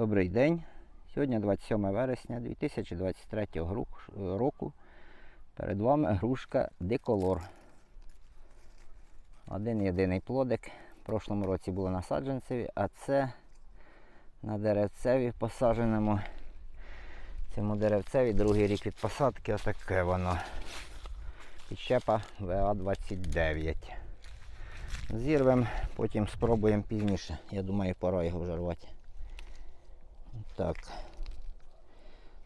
Добрий день. Сьогодні 27 вересня 2023 року. Перед вами грушка Деколор. Один єдиний плодик. В прошлому році було на саджанцеві, а це на деревцеві посадженому. Цьому деревцеві другий рік від посадки. Отаке воно. Підщепа ВА-29. Зірвемо, потім спробуємо пізніше. Я думаю, пора його вже рвати. Так.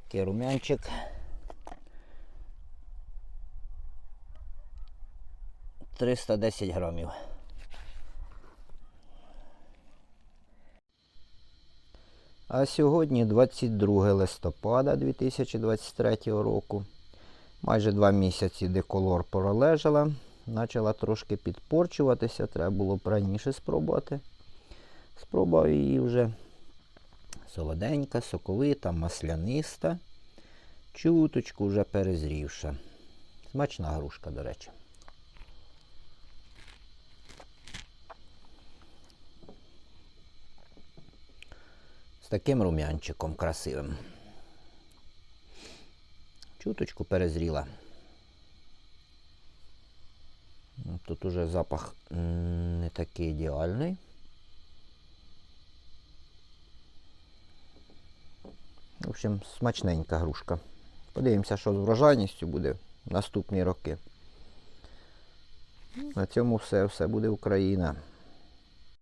Такий румянчик. Триста десять грамів. А сьогодні 22 листопада 2023 року. Майже два місяці деколор пролежала. Почала трошки підпорчуватися, треба було раніше спробувати. Спробував її вже солоденька, соковита, масляниста, чуточку вже перезрівша. Смачна грушка, до речі. З таким рум'янчиком красивим. Чуточку перезріла. Тут уже запах не такий ідеальний. В общем, смачненька грушка. Подивимося, що з врожайністю буде наступні роки. На цьому все, все буде Україна.